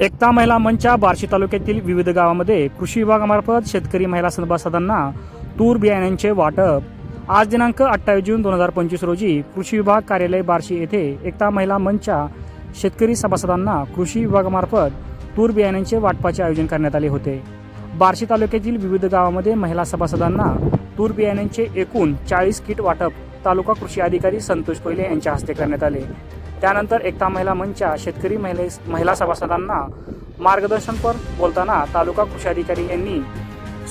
एकता महिला मंचा बार्शी तालुक्यातील विविध गावामध्ये कृषी विभागामार्फत शेतकरी महिला सभासदांना तूर बियाण्यांचे वाटप. आज दिनांक अठ्ठावीस जून दोन हजार पंचवीस रोजी कृषी विभाग कार्यालय बार्शी येथे एकता महिला मंचच्या शेतकरी सभासदांना कृषी विभागामार्फत तूर बियाण्यांचे वाटपाचे आयोजन करण्यात आले होते. बार्शी तालुक्यातील विविध गावामध्ये महिला सभासदांना तूर बियाण्यांचे एकूण चाळीस किट वाटप तालुका कृषी अधिकारी संतोष कोयले यांच्या हस्ते करण्यात आले. त्यानंतर एकता महिला मंचच्या शेतकरी महिले महिला सभासदांना मार्गदर्शनपर बोलताना तालुका कृषी अधिकारी यांनी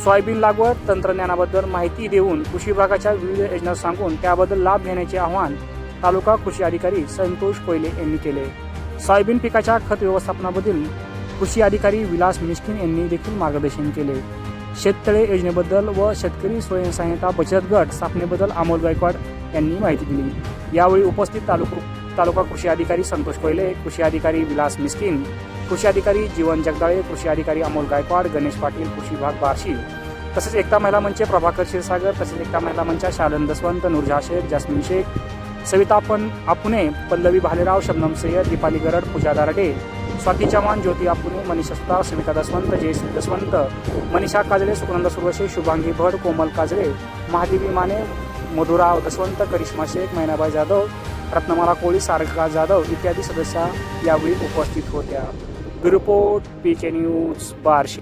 सोयाबीन लागवड तंत्रज्ञानाबद्दल माहिती देऊन कृषी विभागाच्या विविध योजना सांगून त्याबद्दल लाभ घेण्याचे आवाहन तालुका कृषी अधिकारी संतोष कोयले यांनी केले. सोयाबीन पिकाच्या खत व्यवस्थापनाबद्दल कृषी अधिकारी विलास मिस्किन यांनी देखील मार्गदर्शन केले. शेततळे योजनेबद्दल व शेतकरी स्वयंसहाय्यता बचत गट स्थापनेबद्दल अमोल गायकवाड यांनी माहिती दिली. यावेळी उपस्थित तालुका तालुका कृषी अधिकारी संतोष कोयले कृषी अधिकारी विलास मिस्किन कृषी अधिकारी जीवन जगदाळे कृषी अधिकारी अमोल गायकवाड गणेश पाटील कृषी विभाग बार्शी. तसेच एकता महिला मंचचे प्रभाकर क्षीरसागर तसेच एकता महिला मंचा शालन दसवंत नुरझा शेख जास्मिन शेख सविता पण आपुने पल्लवी भालेराव शबनम सय्यद दीपाली गरड पूजा दारडे स्वाती चव्हाण ज्योती आपुने मनीषा सुतार सुमिता दसवंत जयश्री दसवंत मनीषा काजळे सुकनंद सुरवशे शुभांगी भड कोमल काजळे महादेवी माने मधुराव दसवंत करिश्मा शेख मैनाबाई जाधव रत्नमाला कोळी सारका जाधव इत्यादी सदस्या यावेळी उपस्थित होत्या. Report P K news Barshi.